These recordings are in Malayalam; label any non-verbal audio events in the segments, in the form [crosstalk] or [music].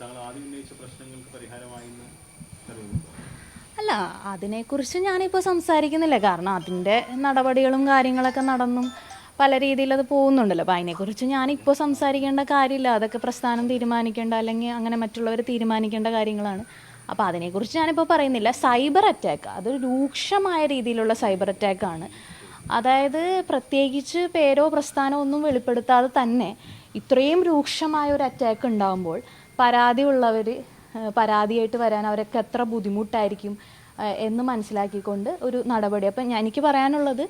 താങ്കൾ ആദ്യം ഉന്നയിച്ച പ്രശ്നങ്ങൾക്ക് അല്ല അതിനെക്കുറിച്ച് ഞാനിപ്പോൾ സംസാരിക്കുന്നില്ല. കാരണം അതിന്റെ നടപടികളും കാര്യങ്ങളൊക്കെ നടന്നും പല രീതിയിൽ അത് പോകുന്നുണ്ടല്ലോ. അപ്പോൾ അതിനെക്കുറിച്ച് ഞാനിപ്പോൾ സംസാരിക്കേണ്ട കാര്യമില്ല. അതൊക്കെ പ്രസ്ഥാനം തീരുമാനിക്കേണ്ട അല്ലെങ്കിൽ അങ്ങനെ മറ്റുള്ളവർ തീരുമാനിക്കേണ്ട കാര്യങ്ങളാണ്. അപ്പോൾ അതിനെക്കുറിച്ച് ഞാനിപ്പോൾ പറയുന്നില്ല. സൈബർ അറ്റാക്ക് അതൊരു രൂക്ഷമായ രീതിയിലുള്ള സൈബർ അറ്റാക്കാണ്. അതായത് പ്രത്യേകിച്ച് പേരോ പ്രസ്ഥാനമോ ഒന്നും വെളിപ്പെടുത്താതെ തന്നെ ഇത്രയും രൂക്ഷമായ ഒരു അറ്റാക്ക് ഉണ്ടാകുമ്പോൾ പരാതി പരാതിയുള്ളവർ പരാതിയായിട്ട് വരാൻ അവരൊക്കെ എത്ര ബുദ്ധിമുട്ടായിരിക്കും എന്ന് മനസ്സിലാക്കിക്കൊണ്ട് ഒരു നടപടി. അപ്പം എനിക്ക് പറയാനുള്ളത്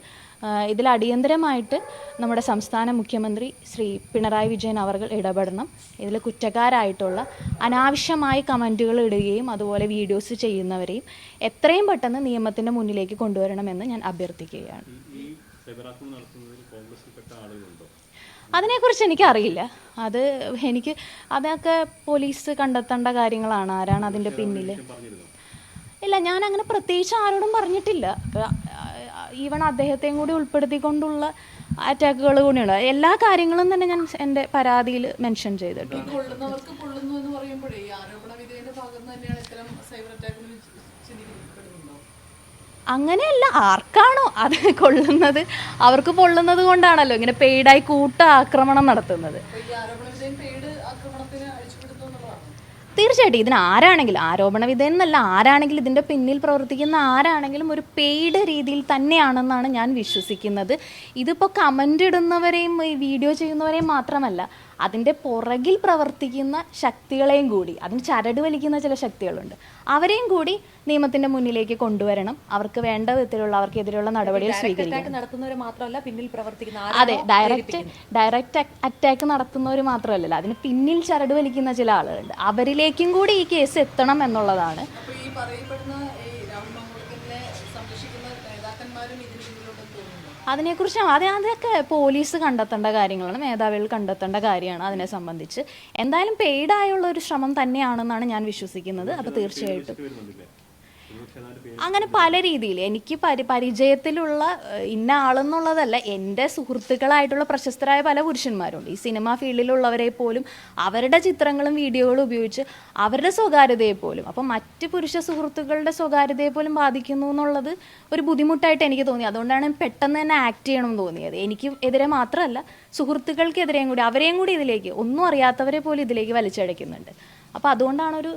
ഇതിൽ അടിയന്തരമായിട്ട് നമ്മുടെ സംസ്ഥാന മുഖ്യമന്ത്രി ശ്രീ പിണറായി വിജയൻ അവർ ഇടപെടണം. ഇതിൽ കുറ്റക്കാരായിട്ടുള്ള അനാവശ്യമായി കമന്റുകൾ ഇടുകയും അതുപോലെ വീഡിയോസ് ചെയ്യുന്നവരെയും എത്രയും പെട്ടെന്ന് നിയമത്തിന്റെ മുന്നിലേക്ക് കൊണ്ടുവരണമെന്ന് ഞാൻ അഭ്യർത്ഥിക്കുകയാണ്. ആക്രമണം നടത്തുന്നതിൽ കോൺഗ്രസിൽപ്പെട്ട ആളുകളുണ്ടോ? അതിനെക്കുറിച്ച് എനിക്കറിയില്ല. അത് എനിക്ക് അതൊക്കെ പോലീസ് കണ്ടെത്തേണ്ട കാര്യങ്ങളാണ്. ആരാണ് അതിന്റെ പിന്നിൽ ഇല്ല ഞാൻ അങ്ങനെ പ്രത്യേകിച്ച് ആരോടും പറഞ്ഞിട്ടില്ല. ഈവൺ അദ്ദേഹത്തെയും കൂടി ഉൾപ്പെടുത്തിക്കൊണ്ടുള്ള അറ്റാക്കുകൾ കൂടിയുണ്ട്. എല്ലാ കാര്യങ്ങളും തന്നെ ഞാൻ എന്റെ പരാതിയിൽ മെൻഷൻ ചെയ്തിട്ടുണ്ട്. കൊള്ളുന്നവർക്ക് കൊള്ളുന്നു എന്ന് പറയുമ്പോഴേ ഈ ആരോപണ വിധേയന്റെ ഭാഗത്ത് നിന്ന് തന്നെയാണ് ഇത്തരം സൈബർ അറ്റാക്കുകൾ അങ്ങനെയല്ല ആർക്കാണോ അത് [laughs] കൊള്ളുന്നത്? അവർക്ക് പൊള്ളുന്നത് കൊണ്ടാണല്ലോ ഇങ്ങനെ പെയ്ഡായി കൂട്ട ആക്രമണം നടത്തുന്നത്. തീർച്ചയായിട്ടും ഇതിന് ആരാണെങ്കിലും ആരോപണ വിധേയെന്നല്ല ആരാണെങ്കിലും ഇതിന്റെ പിന്നിൽ പ്രവർത്തിക്കുന്ന ആരാണെങ്കിലും ഒരു പെയ്ഡ് രീതിയിൽ തന്നെയാണെന്നാണ് ഞാൻ വിശ്വസിക്കുന്നത്. ഇതിപ്പോൾ കമന്റ് ഇടുന്നവരെയും ഈ വീഡിയോ ചെയ്യുന്നവരെയും മാത്രമല്ല അതിന്റെ പുറകിൽ പ്രവർത്തിക്കുന്ന ശക്തികളെയും കൂടി അതിന് ചരട് വലിക്കുന്ന ചില ശക്തികളുണ്ട്. അവരെയും കൂടി നിയമത്തിന്റെ മുന്നിലേക്ക് കൊണ്ടുവരണം. അവർക്ക് വേണ്ട വിധത്തിലുള്ള അവർക്കെതിരെയുള്ള നടപടികൾ സ്വീകരിക്കണം. അറ്റാക്ക് നടത്തുന്നവരെ മാത്രമല്ല പിന്നിൽ പ്രവർത്തിക്കുന്ന അതെ ഡയറക്റ്റ് ഡയറക്റ്റ് അറ്റാക്ക് നടത്തുന്നവർ മാത്രമല്ല അതിന് പിന്നിൽ ചരട് വലിക്കുന്ന ചില ആളുകളുണ്ട്. അവരിലേക്കും കൂടി ഈ കേസ് എത്തണം എന്നുള്ളതാണ്. ഈ പറയപ്പെടുന്ന അതിനെക്കുറിച്ച് അതെ അതൊക്കെ പോലീസ് കണ്ടെത്തേണ്ട കാര്യങ്ങളാണ് മേധാവികൾ കണ്ടെത്തേണ്ട കാര്യമാണ് അതിനെ സംബന്ധിച്ച്. എന്തായാലും പെയ്ഡായുള്ള ഒരു ശ്രമം തന്നെയാണെന്നാണ് ഞാൻ വിശ്വസിക്കുന്നത്. അപ്പോൾ തീർച്ചയായിട്ടും. അങ്ങനെ പല രീതിയിൽ എനിക്ക് പരി പരിചയത്തിലുള്ള ഇന്ന ആളെന്നുള്ളതല്ല എന്റെ സുഹൃത്തുക്കളായിട്ടുള്ള പ്രശസ്തരായ പല പുരുഷന്മാരുണ്ട്. ഈ സിനിമാ ഫീൽഡിലുള്ളവരെ പോലും അവരുടെ ചിത്രങ്ങളും വീഡിയോകളും ഉപയോഗിച്ച് അവരുടെ സ്വകാര്യതയെ പോലും അപ്പം മറ്റ് പുരുഷ സുഹൃത്തുക്കളുടെ സ്വകാര്യതയെ പോലും ബാധിക്കുന്നു എന്നുള്ളത് ഒരു ബുദ്ധിമുട്ടായിട്ട് എനിക്ക് തോന്നി. അതുകൊണ്ടാണ് പെട്ടെന്ന് തന്നെ ആക്ട് ചെയ്യണമെന്ന് തോന്നിയത്. എനിക്ക് എതിരെ മാത്രമല്ല സുഹൃത്തുക്കൾക്കെതിരെയും കൂടി അവരെയും കൂടി ഇതിലേക്ക് ഒന്നും അറിയാത്തവരെ പോലും ഇതിലേക്ക് വലിച്ചഴക്കുന്നുണ്ട് അപ്പോൾ അതുകൊണ്ടാണ് ഒരു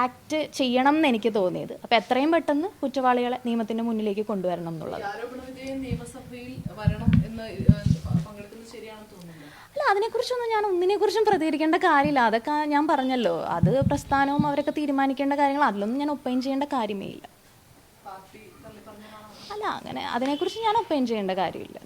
ആക്ട് ചെയ്യണം എന്ന് എനിക്ക് തോന്നിയത്. അപ്പോൾ എത്രയും പെട്ടെന്ന് കുറ്റവാളികളെ നിയമത്തിന്റെ മുന്നിലേക്ക് കൊണ്ടുവരണം എന്നുള്ളത്. അല്ല അതിനെക്കുറിച്ചൊന്നും ഞാൻ ഒന്നിനെക്കുറിച്ചും പ്രതികരിക്കേണ്ട കാര്യമില്ല. അതൊക്കെ ഞാൻ പറഞ്ഞല്ലോ. അത് പ്രസ്ഥാനവും അവരൊക്കെ തീരുമാനിക്കേണ്ട കാര്യങ്ങൾ. അതിലൊന്നും ഞാൻ ഒപ്പൈൻ ചെയ്യേണ്ട കാര്യമേ ഇല്ല. അല്ല അങ്ങനെ അതിനെക്കുറിച്ച് ഞാൻ ഒപ്പൈൻ ചെയ്യേണ്ട കാര്യമില്ല.